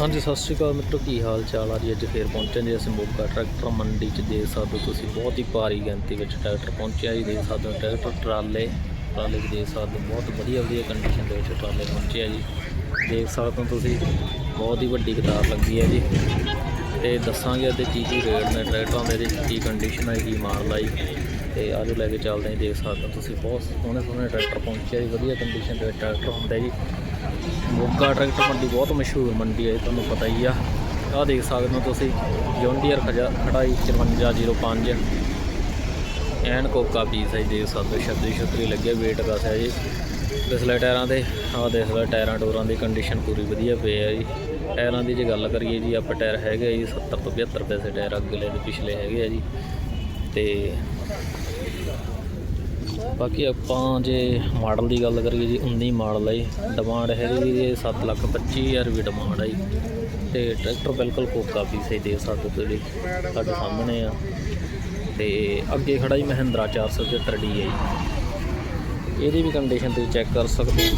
ਹਾਂਜੀ, ਸਤਿ ਸ਼੍ਰੀ ਅਕਾਲ ਮਿੱਤਰੋ, ਕੀ ਹਾਲ ਚਾਲ ਆ ਜੀ? ਅੱਜ ਫੇਰ ਪਹੁੰਚੇ ਜੀ ਅਸੀਂ ਮੋਗਾ ਟਰੈਕਟਰ ਮੰਡੀ ਚ। ਦੇ ਸਕਦੇ ਹੋ ਤੁਸੀਂ, ਬਹੁਤ ਹੀ ਭਾਰੀ ਗਿਣਤੀ ਵਿੱਚ ਟਰੈਕਟਰ ਪਹੁੰਚਿਆ ਜੀ। ਦੇ ਸਕਦੇ ਹੋ ਟਰੈਕਟਰ ਟਰਾਲੇ ਟਰਾਲੇ ਵੀ ਦੇ ਸਕਦੇ ਹੋ, ਬਹੁਤ ਵਧੀਆ ਵਧੀਆ ਕੰਡੀਸ਼ਨ ਦੇ ਵਿੱਚ ਟਰਾਲੇ ਪਹੁੰਚੇ ਆ ਜੀ। ਦੇਖ ਸਕਦੇ ਹੋ ਤੁਸੀਂ, ਬਹੁਤ ਹੀ ਵੱਡੀ ਕਤਾਰ ਲੱਗੀ ਹੈ ਜੀ। ਤੇ ਦੱਸਾਂਗੇ ਅਤੇ ਕੀ ਕੀ ਰੇਟ ਨੇ ਟਰੈਕਟਰਾਂ ਦੇ ਵਿੱਚ ਕੀ ਕੰਡੀਸ਼ਨ ਹੈ ਕੀ ਮਾਡਲ ਆ ਤੇ ਆਜੋ ਲੈ ਕੇ ਚੱਲਦੇ ਹਾਂ ਜੀ, ਦੇਖ ਸਕਦੇ ਹੋ ਤੁਸੀਂ ਬਹੁਤ ਸੋਹਣੇ ਸੋਹਣੇ ਟਰੈਕਟਰ ਪਹੁੰਚਿਆ ਜੀ ਵਧੀਆ ਕੰਡੀਸ਼ਨ ਦੇ ਟਰੈਕਟਰ ਹੁੰਦਾ ਜੀ। ਮੋਗਾ ਟਰੈਕਟਰ ਮੰਡੀ ਬਹੁਤ ਮਸ਼ਹੂਰ ਮੰਡੀ ਹੈ ਤੁਹਾਨੂੰ ਪਤਾ ਹੀ ਆ। ਆਹ ਦੇਖ ਸਕਦੇ ਹੋ ਤੁਸੀਂ ਜੌਂਡੀਅਰ ਖੜਾਈ 5405 ਐਨ ਕੋਕਾ ਪੀਸ ਹੈ ਜੀ, ਦੇਖ ਸਕਦੇ ਹੋ ਛੱਤਰੀ ਛੱਤਰੀ ਲੱਗੇ ਵੇਟ ਕਸ ਹੈ ਜੀ। ਪਿਛਲੇ ਟਾਇਰਾਂ ਦੇ ਆਹ ਦੇਖ ਲਓ ਟਾਇਰਾਂ ਟੂਰਾਂ ਦੀ ਕੰਡੀਸ਼ਨ ਪੂਰੀ ਵਧੀਆ ਪਈ ਹੈ ਜੀ। ਟਾਇਰਾਂ ਦੀ ਜੇ ਗੱਲ ਕਰੀਏ ਜੀ ਆਪਾਂ ਟਾਇਰ ਹੈਗੇ ਆ ਜੀ 70 ਤੋਂ 75 ਪੈਸੇ ਟਾਇਰ ਅਗਲੇ ਦੇ ਪਿਛਲੇ ਹੈਗੇ ਆ ਜੀ। ਤੇ ਬਾਕੀ ਆਪਾਂ ਜੇ ਮਾਡਲ ਦੀ ਗੱਲ ਕਰੀਏ ਜੀ 19 ਮਾਡਲ ਹੈ ਜੀ। ਡਿਮਾਂਡ ਹੈਗੀ ਜੀ 7 ਲੱਖ 25 ਹਜ਼ਾਰ ਵੀ ਡਿਮਾਂਡ ਹੈ ਜੀ। ਤੇ ਟਰੈਕਟਰ ਬਿਲਕੁਲ ਕੋਕਾ ਪੀਸ ਹੀ ਦੇ ਸਕਦੇ ਤੁਸੀਂ ਸਾਡੇ ਸਾਹਮਣੇ ਆ। ਤੇ ਅੱਗੇ ਖੜਾ ਜੀ ਮਹਿੰਦਰਾ 475 ਡੀ ਹੈ ਜੀ। ਇਹਦੀ ਵੀ ਕੰਡੀਸ਼ਨ ਤੁਸੀਂ ਚੈੱਕ ਕਰ ਸਕਦੇ ਹੋ।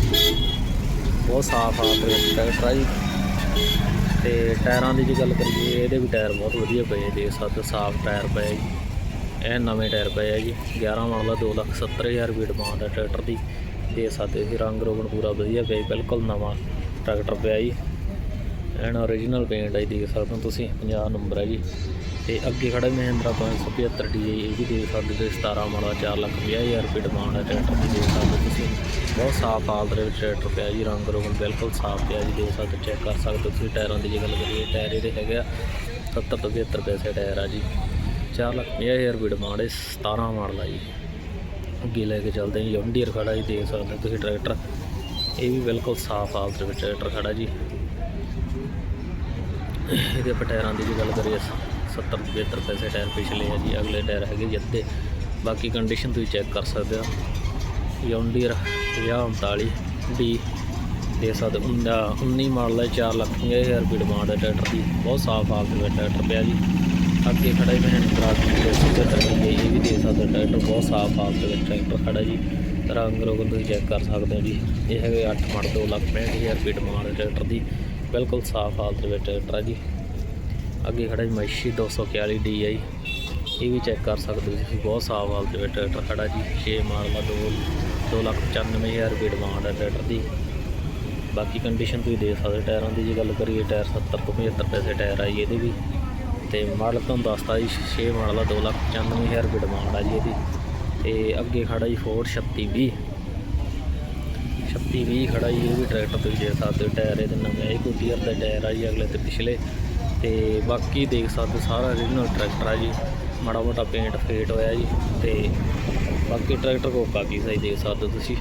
ਬਹੁਤ ਸਾਫ਼ ਆ ਟਰੈਕਟਰ ਆ ਜੀ। ਤੇ ਟਾਇਰਾਂ ਦੀ ਜੇ ਗੱਲ ਕਰੀਏ ਇਹਦੇ ਵੀ ਟਾਇਰ ਬਹੁਤ ਵਧੀਆ ਪਏ ਦੇ ਸਕਦੇ ਹੋ, ਸਾਫ਼ ਟਾਇਰ ਪਏ ਜੀ। ਇਹ ਨਵੇਂ ਟਾਇਰ ਪਏ ਆ ਜੀ 11 ਮਾਡਲ ਦਾ 270000 ਰੁਪਏ ਡਿਮਾਂਡ ਹੈ ਟਰੈਕਟਰ ਦੀ। ਦੇ ਸਕਦੇ ਸੀ ਰੰਗ ਰੋਗਨ ਪੂਰਾ ਵਧੀਆ ਪਿਆ ਜੀ, ਬਿਲਕੁਲ ਨਵਾਂ ਟਰੈਕਟਰ ਪਿਆ ਜੀ। ਐਨ ਓਰੀਜਨਲ ਪੇਂਟ ਹੈ ਜੀ, ਦੇਖ ਸਕਦੇ ਹੋ ਤੁਸੀਂ 50 ਨੰਬਰ ਹੈ ਜੀ। ਤੇ ਅੱਗੇ ਖੜਾ ਮਹਿੰਦਰਾ 575 ਡੀ ਇਹ ਵੀ ਦੇਖ ਸਕਦੇ ਹੋ 17 ਮਾਡਲ ਦਾ 450000 ਰੁਪਏ ਡਿਮਾਂਡ ਹੈ ਟਰੈਕਟਰ ਦੀ ਦੇਖ ਸਕਦੇ ਹੋ ਤੁਸੀਂ। ਬਹੁਤ ਸਾਫ਼ ਹਾਲਤ ਦੇ ਵਿੱਚ ਟਰੈਕਟਰ ਪਿਆ ਜੀ ਰੰਗ ਰੋਗਨ ਬਿਲਕੁਲ ਸਾਫ਼ ਪਿਆ ਜੀ ਦੇਖ ਸਕਦੇ ਚੈੱਕ ਕਰ ਸਕਦੇ ਹੋ ਤੁਸੀਂ ਟਾਇਰਾਂ ਦੀ ਜੇ ਗੱਲ ਕਰੀਏ ਟਾਇਰ ਇਹਦੇ ਹੈਗੇ ਆ 70 ਤੋਂ 75 ਪੈਸੇ ਟਾਇਰ ਆ ਜੀ। 4 ਲੱਖ 50000 ਰੁਪਏ ਡਿਮਾਂਡ ਹੈ 17 ਮਾਡਲ ਆ ਜੀ। ਅੱਗੇ ਲੈ ਕੇ ਚੱਲਦੇ ਹਾਂ ਜੌਂਡੀਅਰ ਖੜਾ ਜੀ, ਦੇਖ ਸਕਦੇ ਹੋ ਤੁਸੀਂ ਟਰੈਕਟਰ ਇਹ ਵੀ ਬਿਲਕੁਲ ਸਾਫ਼ ਹਾਲਤ ਵਿੱਚ ਟਰੈਕਟਰ ਖੜਾ ਜੀ। ਇਹਦੇ ਆਪਾਂ ਟਾਇਰਾਂ ਦੀ ਜੇ ਗੱਲ ਕਰੀਏ 70 75 ਪੈਸੇ ਟਾਇਰ ਪਿਛਲੇ ਆ ਜੀ, ਅਗਲੇ ਟਾਇਰ ਹੈਗੇ ਜੀ ਬਾਕੀ ਕੰਡੀਸ਼ਨ ਤੁਸੀਂ ਚੈੱਕ ਕਰ ਸਕਦੇ ਹੋ। ਜੌਂਡੀਅਰ 5039 ਡੀ ਦੇ ਸਕਦੇ ਉਨ- 19 ਮਾਡਲ ਹੈ 4 ਲੱਖ 50 ਹਜ਼ਾਰ ਰੁਪਏ ਡਿਮਾਂਡ ਹੈ ਟਰੈਕਟਰ ਦੀ। ਬਹੁਤ ਸਾਫ਼ ਹਾਲਤ ਵਿੱਚ ਟਰੈਕਟਰ ਪਿਆ ਜੀ। ਅੱਗੇ ਖੜਾ ਹੀ ਮਹਿੰਦਰਾ ਦੀ ਸਿੱਧੇ ਟਰੈਕਟਰ ਇਹ ਵੀ ਦੇ ਸਕਦੇ ਹੋ, ਟਰੈਕਟਰ ਬਹੁਤ ਸਾਫ਼ ਹਾਲਤ ਵਿੱਚ ਟਰੈਕਟਰ ਖੜਾ ਜੀ। ਰੰਗ ਰੋਗਨ ਤੁਸੀਂ ਚੈੱਕ ਕਰ ਸਕਦੇ ਹੋ ਜੀ। ਇਹ ਹੈਗੇ 8 ਮਾਡਲ 2 ਲੱਖ 65 ਹਜ਼ਾਰ ਰੁਪਏ ਡਿਮਾਂਡ ਹੈ ਟਰੈਕਟਰ ਦੀ। ਬਿਲਕੁਲ ਸਾਫ਼ ਹਾਲਤ ਵਿੱਚ ਟਰੈਕਟਰ ਆ ਜੀ। ਅੱਗੇ ਖੜਾ ਜੀ ਮੈਸ਼ੀ 241 ਡੀ ਆਈ ਇਹ ਵੀ ਚੈੱਕ ਕਰ ਸਕਦੇ ਹੋ ਤੁਸੀਂ, ਬਹੁਤ ਸਾਫ਼ ਹਾਲਤ ਵਿੱਚ ਟਰੈਕਟਰ ਖੜਾ ਜੀ। 6 ਮਾਡਲ ਦਾ 2 2 ਲੱਖ 95 ਹਜ਼ਾਰ ਰੁਪਏ ਡਿਮਾਂਡ ਹੈ ਟਰੈਕਟਰ ਦੀ। ਬਾਕੀ ਕੰਡੀਸ਼ਨ ਤੁਸੀਂ ਦੇ ਸਕਦੇ ਹੋ। ਟਾਇਰਾਂ ਦੀ ਜੇ ਗੱਲ ਕਰੀਏ, ਟਾਇਰ 70 ਤੋਂ 75 ਪੈਸੇ ਟਾਇਰ ਆ ਜੀ ਇਹਦੇ ਵੀ। ਤੇ ਮਾਡਲ ਤੁਹਾਨੂੰ ਦੱਸਤਾ ਜੀ 6 ਮਾਡਲ ਦਾ 2 ਲੱਖ 95 ਹਜ਼ਾਰ ਰੁਪਏ ਡਿਮਾਂਡ ਆ ਜੀ ਇਹਦੀ। ਤੇ ਅੱਗੇ ਖੜਾ ਜੀ ਫੋਰਡ 3620 3620 ਖੜਾ ਜੀ, ਇਹ ਵੀ ਟਰੈਕਟਰ ਤੁਸੀਂ ਦੇਖ ਸਕਦੇ ਹੋ, ਟਾਇਰ ਇਹਦੇ ਨਵੇਂ ਇਹ ਗੁੱਡੀਅਰ ਦਾ ਟਾਇਰ ਆ ਜੀ, ਅਗਲੇ ਤੇ ਪਿਛਲੇ। ਤੇ ਬਾਕੀ ਦੇਖ ਸਕਦੇ ਹੋ, ਸਾਰਾ ਓਰੀਜਨਲ ਟਰੈਕਟਰ ਆ ਜੀ, ਮਾੜਾ ਮੋਟਾ ਪੇਂਟ ਫੇਟ ਹੋਇਆ ਜੀ, ਤੇ ਬਾਕੀ ਟਰੈਕਟਰ ਕੋ ਕਾਫੀ ਸਹੀ ਦੇਖ ਸਕਦੇ ਹੋ ਤੁਸੀਂ।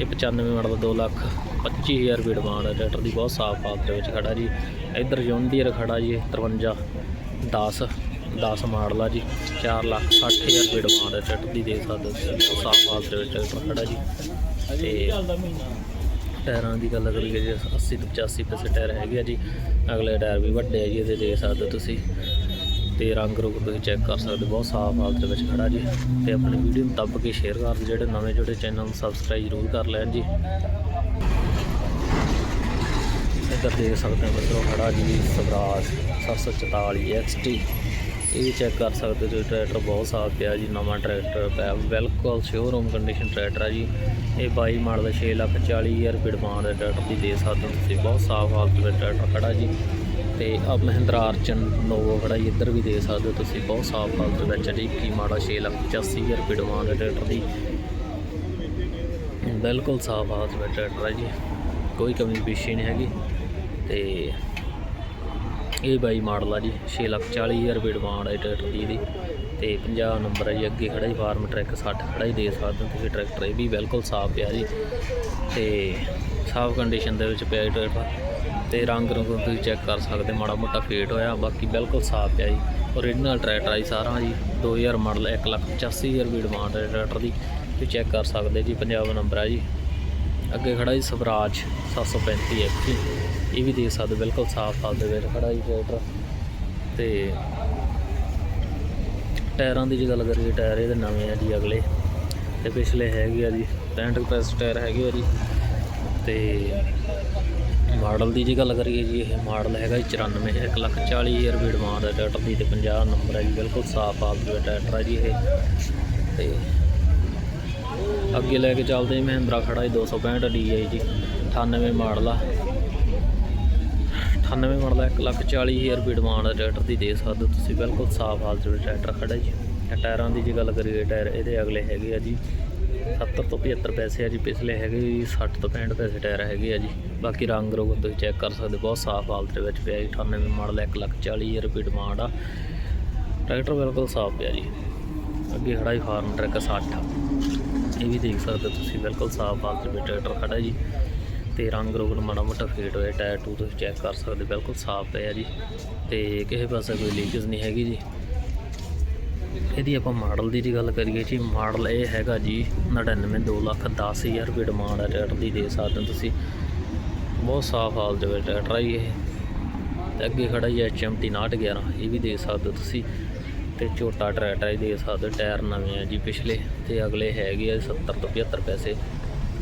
ਇਹ 95 ਮਾਡਲ ਦਾ 2 ਲੱਖ 25000 ਰੁਪਏ ਡਿਮਾਂਡ ਹੈ ਟਰੈਕਟਰ ਦੀ ਬਹੁਤ ਸਾਫ਼ ਹਾਲਤ ਦੇ ਵਿੱਚ ਖੜਾ ਜੀ। ਇੱਧਰ ਜੌਂਡੀਅਰ ਖੜਾ ਜੀ 53 10 10 ਮਾਡਲ ਆ ਜੀ 4 ਲੱਖ 60000 ਰੁਪਏ ਡਿਮਾਂਡ ਹੈ ਟਰੈਕਟਰ ਦੀ ਦੇ ਸਕਦੇ ਹੋ। ਤੁਸੀਂ ਸਾਫ਼ ਹਾਲਤ ਦੇ ਵਿੱਚ ਟਰੈਕਟਰ ਖੜਾ ਜੀ। ਤੇ ਟਾਇਰਾਂ ਦੀ ਗੱਲ ਕਰੀਏ ਜੀ 80 ਤੋਂ 85 ਪੈਸੇ ਟਾਇਰ ਹੈਗੇ ਆ ਜੀ। ਅਗਲੇ ਟਾਇਰ ਵੀ ਵੱਡੇ ਆ ਜੀ ਇਹਦੇ ਦੇਖ ਸਕਦੇ ਹੋ ਤੁਸੀਂ। ਤੇ ਰੰਗ ਰੁੰਗ ਤੁਸੀਂ ਚੈੱਕ ਕਰ ਸਕਦੇ ਹੋ, ਬਹੁਤ ਸਾਫ਼ ਹਾਲਤ ਦੇ ਵਿੱਚ ਖੜਾ ਜੀ। ਤੇ ਆਪਣੀ ਵੀਡੀਓ ਨੂੰ ਦੱਬ ਕੇ ਸ਼ੇਅਰ ਕਰ ਦਿਓ ਜਿਹੜੇ ਨਵੇਂ ਜਿਹੜੇ ਚੈਨਲ ਨੂੰ ਸਬਸਕ੍ਰਾਈਬ ਜ਼ਰੂਰ ਕਰ ਲੈਣ ਜੀ। ਇੱਧਰ ਦੇਖ ਸਕਦੇ ਹੋ ਮਿੱਤਰੋ ਖੜਾ ਜੀ, ਸਵਰਾਜ 744 XT ਇਹ ਵੀ ਚੈੱਕ ਕਰ ਸਕਦੇ ਹੋ ਤੁਸੀਂ ਟਰੈਕਟਰ ਬਹੁਤ ਸਾਫ਼ ਪਿਆ ਜੀ, ਨਵਾਂ ਟਰੈਕਟਰ ਪਿਆ, ਬਿਲਕੁਲ ਸ਼ੋਰੂਮ ਕੰਡੀਸ਼ਨ ਟਰੈਕਟਰ ਆ ਜੀ। ਇਹ 22 ਮਾਡਲ ਦਾ 6 ਲੱਖ 40 ਹਜ਼ਾਰ ਰੁਪਏ ਡਿਮਾਂਡ ਦੇ ਟਰੈਕਟਰ ਦੀ ਦੇ ਸਕਦੇ ਹੋ ਤੁਸੀਂ, ਬਹੁਤ ਸਾਫ਼ ਹਾਲਤ ਵਿੱਚ ਟਰੈਕਟਰ ਖੜਾ ਜੀ। ਤੇ ਆ ਮਹਿੰਦਰਾ ਅਰਚਨ ਨੋਵੋ ਖੜਾ ਜੀ, ਇੱਧਰ ਵੀ ਦੇ ਸਕਦੇ ਹੋ ਤੁਸੀਂ, ਬਹੁਤ ਸਾਫ਼ ਹਾਲਤ ਵਿੱਚ ਜੀ। ਕੀ ਮਾੜਾ 6 ਲੱਖ 85 ਹਜ਼ਾਰ ਰੁਪਏ ਡਿਮਾਂਡ ਹੈ ਟਰੈਕਟਰ ਦੀ। ਬਿਲਕੁਲ ਸਾਫ਼ ਹਾਲਤ ਵਿੱਚ ਟਰੈਕਟਰ ਹੈ ਜੀ। ਕੋਈ ਕਮੀ, ਪੇਸ਼ੀ ਨਹੀਂ ਹੈਗੀ। ਤੇ ਇਹ ਬਾਈ ਮਾਡਲ ਆ ਜੀ 6 ਲੱਖ 40 ਹਜ਼ਾਰ ਰੁਪਏ ਡਿਮਾਂਡ ਹੈ ਟਰੈਕਟਰ ਦੀ ਇਹਦੀ। ਤੇ 50 ਨੰਬਰ ਹੈ ਜੀ, ਅੱਗੇ ਖੜਾ ਜੀ ਫਾਰਮ ਟਰੈਕ 60 ਖੜਾ ਹੀ ਦੇ ਸਕਦੇ ਹੋ ਤੁਸੀਂ ਟਰੈਕਟਰ, ਇਹ ਵੀ ਬਿਲਕੁਲ ਸਾਫ਼ ਪਿਆ ਜੀ। ਤੇ ਸਾਫ਼ ਕੰਡੀਸ਼ਨ ਦੇ ਵਿੱਚ ਪਿਆ ਜੀ ਟਰੈਕਟਰ। ਤੇ ਰੰਗ ਰੰਗ ਤੁਸੀਂ ਚੈੱਕ ਕਰ ਸਕਦੇ, ਮਾੜਾ ਮੋਟਾ ਫੇਟ ਹੋਇਆ, ਬਾਕੀ ਬਿਲਕੁਲ ਸਾਫ਼ ਪਿਆ ਜੀ। ਓਰੀਜਨਲ ਟਰੈਕਟਰ ਆ ਜੀ ਸਾਰਾ ਜੀ 2000 ਮਾਡਲ 1 ਲੱਖ 85 ਹਜ਼ਾਰ ਰੁਪਏ ਡਿਮਾਂਡ ਹੈ ਟਰੈਕਟਰ ਦੀ। ਤੁਸੀਂ ਚੈੱਕ ਕਰ ਸਕਦੇ ਜੀ ਪੰਜਾਬ ਨੰਬਰ ਆ ਜੀ। ਅੱਗੇ ਖੜਾ ਜੀ, ਸਵਰਾਜ 735 ਐਫ ਇਹ ਵੀ ਦੇਖ ਸਕਦੇ ਬਿਲਕੁਲ ਸਾਫ਼ ਹਾਲਤ ਦੇ ਵਿੱਚ ਖੜਾ ਜੀ ਟਰੈਕਟਰ। ਤੇ ਟਾਇਰਾਂ ਦੀ ਜੇ ਗੱਲ ਕਰੀਏ, ਟਾਇਰ ਇਹਦੇ ਨਵੇਂ ਆ ਜੀ ਅਗਲੇ। ਤੇ ਪਿਛਲੇ ਹੈਗੇ ਆ ਜੀ 65 ਪ੍ਰੈਸ ਟਾਇਰ ਹੈਗੇ ਆ ਜੀ। ਤੇ ਮਾਡਲ ਦੀ ਜੇ ਗੱਲ ਕਰੀਏ ਜੀ, ਇਹ ਮਾਡਲ ਹੈਗਾ ਜੀ 94 ਇੱਕ ਲੱਖ 40 ਹਜ਼ਾਰ ਰੁਪਏ ਡਿਮਾਂਡ ਹੈ ਟਰੈਕਟਰ ਦੀ ਤੇ 50 ਨੰਬਰ ਹੈ ਜੀ, ਬਿਲਕੁਲ ਸਾਫ਼ ਹਾਲਤ ਦਾ ਟਰੈਕਟਰ ਹੈ ਜੀ ਇਹ। ਤੇ ਅੱਗੇ ਲੈ ਕੇ ਚੱਲਦੇ ਜੀ, ਮਹਿੰਦਰਾ ਖੜਾ ਜੀ 265 DI ਜੀ 98 ਮਾਡਲ ਆ। 98 ਮਾਡਲ ਆ 1 ਲੱਖ 40 ਹਜ਼ਾਰ ਰੁਪਏ ਡਿਮਾਂਡ ਹੈ ਟਰੈਕਟਰ ਦੀ ਦੇ ਸਕਦੇ ਹੋ ਤੁਸੀਂ ਬਿਲਕੁਲ ਸਾਫ਼ ਹਾਲਤ ਵਿੱਚ ਟਰੈਕਟਰ ਖੜਾ ਜੀ। ਤੇ ਟਾਇਰਾਂ ਦੀ ਜੇ ਗੱਲ ਕਰੀਏ ਟਾਇਰ ਇਹਦੇ ਅਗਲੇ ਹੈਗੇ ਆ ਜੀ 70 ਤੋਂ 75 ਪੈਸੇ ਆ ਜੀ ਪਿਛਲੇ ਹੈਗੇ ਜੀ 60 ਤੋਂ 65 ਪੈਸੇ ਟਾਇਰ ਹੈਗੇ ਆ ਜੀ। ਬਾਕੀ ਰੰਗ ਰੋਗ ਤੁਸੀਂ ਚੈੱਕ ਕਰ ਸਕਦੇ ਹੋ, ਬਹੁਤ ਸਾਫ਼ ਹਾਲਤ ਦੇ ਵਿੱਚ ਪਿਆ ਜੀ 98 ਮਾਡਲ 1 ਲੱਖ 40 ਹਜ਼ਾਰ ਰੁਪਏ ਡਿਮਾਂਡ ਆ। ਟਰੈਕਟਰ ਬਿਲਕੁਲ ਸਾਫ਼ ਪਿਆ ਜੀ। ਅੱਗੇ ਖੜਾ ਜੀ ਫਾਰਮ ਟਰੈਕ 60 ਇਹ ਵੀ ਦੇਖ ਸਕਦੇ ਹੋ ਤੁਸੀਂ ਬਿਲਕੁਲ ਸਾਫ਼ ਹਾਲਤ ਵਿੱਚ ਟਰੈਕਟਰ ਖੜਾ ਜੀ। ਤੇ ਰੰਗ ਰੋਗ ਮਾੜਾ ਮੋਟਾ ਫੇਟ ਹੋਇਆ ਟਾਇਰ ਟੂ ਤੁਸੀਂ ਚੈੱਕ ਕਰ ਸਕਦੇ ਬਿਲਕੁਲ ਸਾਫ਼ ਪਿਆ ਜੀ। ਤੇ ਕਿਸੇ ਪਾਸੇ ਕੋਈ ਲੀਕੇਜ ਨਹੀਂ ਹੈਗੀ ਜੀ। ਇਹਦੀ ਆਪਾਂ ਮਾਡਲ ਦੀ ਜੀ ਗੱਲ ਕਰੀਏ ਜੀ ਮਾਡਲ ਇਹ ਹੈਗਾ ਜੀ 99 2 ਲੱਖ 10 ਹਜ਼ਾਰ ਰੁਪਏ ਡਿਮਾਂਡ ਹੈ ਟਰੈਕਟਰ ਦੀ ਦੇ ਸਕਦੇ ਹੋ ਤੁਸੀਂ। ਬਹੁਤ ਸਾਫ਼ ਹਾਲ ਦੇ ਵਿੱਚ ਟਰੈਕਟਰ ਆ ਜੀ ਇਹ। ਤੇ ਅੱਗੇ ਖੜਾ ਜੀ HMT 911 ਇਹ ਵੀ ਦੇ ਸਕਦੇ ਹੋ ਤੁਸੀਂ। ਤੇ ਛੋਟਾ ਟਰੈਕਟਰ ਇਹ ਦੇ ਸਕਦੇ ਹੋ, ਟਾਇਰ ਨਵੇਂ ਆ ਜੀ ਪਿਛਲੇ। ਤੇ ਅਗਲੇ ਹੈਗੇ ਆ 70 ਤੋਂ 75 ਪੈਸੇ।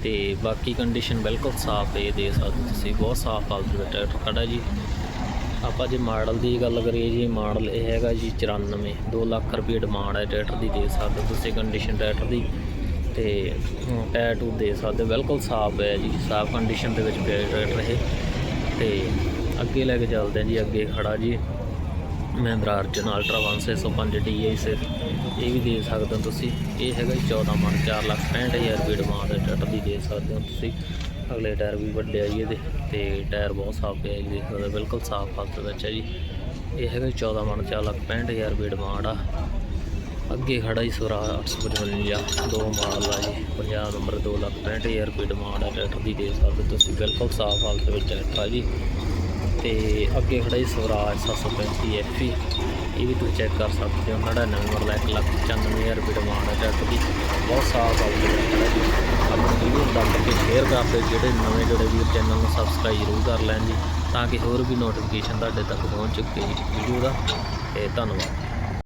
ਤੇ ਬਾਕੀ ਕੰਡੀਸ਼ਨ ਬਿਲਕੁਲ ਸਾਫ਼ ਹੈ ਇਹ ਦੇ ਸਕਦੇ ਹੋ ਤੁਸੀਂ ਬਹੁਤ ਸਾਫ਼ ਹਾਲਤ ਦੇ ਵਿੱਚ ਟਰੈਕਟਰ ਖੜਾ ਜੀ। ਆਪਾਂ ਜੇ ਮਾਡਲ ਦੀ ਗੱਲ ਕਰੀਏ ਜੀ ਮਾਡਲ ਇਹ ਹੈਗਾ ਜੀ 94 2 ਲੱਖ ਰੁਪਏ ਡਿਮਾਂਡ ਹੈ ਟਰੈਕਟਰ ਦੀ ਦੇ ਸਕਦੇ ਹੋ ਤੁਸੀਂ ਕੰਡੀਸ਼ਨ ਟਰੈਕਟਰ ਦੀ। ਤੇ ਅਮ, ਟਾਇਰ ਟੂ ਦੇ ਸਕਦੇ ਹੋ, ਬਿਲਕੁਲ ਸਾਫ਼ ਹੈ ਜੀ ਸਾਫ਼ ਕੰਡੀਸ਼ਨ ਦੇ ਵਿੱਚ ਪਿਆ ਟਰੈਕਟਰ ਇਹ। ਤੇ ਅੱਗੇ ਲੈ ਕੇ ਚੱਲਦੇ ਹਾਂ ਜੀ ਅੱਗੇ ਖੜਾ ਜੀ। ਮਹਿੰਦਰਾ ਅਰਜਨ ਅਲਟਰਾ 1605 DI ਸਿਰ ਇਹ ਵੀ ਦੇ ਸਕਦੇ ਹੋ ਤੁਸੀਂ। ਇਹ ਹੈਗਾ ਜੀ 14 ਮਨ 4 ਲੱਖ 65000 ਰੁਪਏ ਡਿਮਾਂਡ ਹੈ ਟਰੈਕਟਰ ਦੀ ਦੇ ਸਕਦੇ ਹੋ ਤੁਸੀਂ। ਅਗਲੇ ਟਾਇਰ ਵੀ ਵੱਡੇ ਆ ਜੀ ਇਹਦੇ ਤੇ ਟਾਇਰ ਬਹੁਤ ਸਾਫ਼ ਪਿਆ ਜੀ ਦੇਖ ਸਕਦੇ ਹੋ, ਬਿਲਕੁਲ ਸਾਫ਼ ਹਾਲਤ ਵਿੱਚ ਹੈ ਜੀ। ਇਹ ਹੈਗਾ ਜੀ 14 ਮਨ 4 ਲੱਖ 65000 ਰੁਪਏ ਡਿਮਾਂਡ ਆ। ਅੱਗੇ ਖੜਾ ਜੀ ਸੁਰਾ 855 ਦੋ ਮਾਡਲ ਆ ਜੀ 50 ਨੰਬਰ 2 ਲੱਖ 65000 ਰੁਪਏ ਡਿਮਾਂਡ ਆ ਟਰੈਕਟਰ ਦੀ ਦੇ ਸਕਦੇ ਹੋ ਤੁਸੀਂ। ਬਿਲਕੁਲ ਸਾਫ਼ ਹਾਲਤ ਵਿੱਚ ਟਰੈਕਟਰ ਆ ਜੀ। ਤੇ ਅੱਗੇ ਖੜਾ ਜੀ ਸਵਰਾਜ 735 ਐਫੀ ਇਹ ਵੀ ਤੁਸੀਂ ਚੈੱਕ ਕਰ ਸਕਦੇ ਹੋ 99 ਮਾਡਲ 1 ਲੱਖ 95000 ਰੁਪਏ ਡਿਮਾਂਡ ਹੈ ਟਰੈਕਟਰ ਦੀ ਬਹੁਤ ਸਾਫ਼ ਹਾਲਤ ਵਿੱਚ ਖੜਾ ਜੀ ਆਪਣੀ ਵੀਡੀਓ ਦੱਬ ਕੇ ਸ਼ੇਅਰ ਕਰ ਦਿਓ, ਜਿਹੜੇ ਨਵੇਂ ਜੁੜੇ ਵੀਰ ਚੈਨਲ ਨੂੰ ਸਬਸਕ੍ਰਾਈਬ ਜ਼ਰੂਰ ਕਰ ਲੈਣ ਜੀ, ਤਾਂ ਕਿ ਹੋਰ ਵੀ ਨੋਟੀਫਿਕੇਸ਼ਨ ਤੁਹਾਡੇ ਤੱਕ ਪਹੁੰਚ ਚੁੱਕੇ ਜੀ। ਵੀਡੀਓ ਦਾ, ਤੇ ਧੰਨਵਾਦ।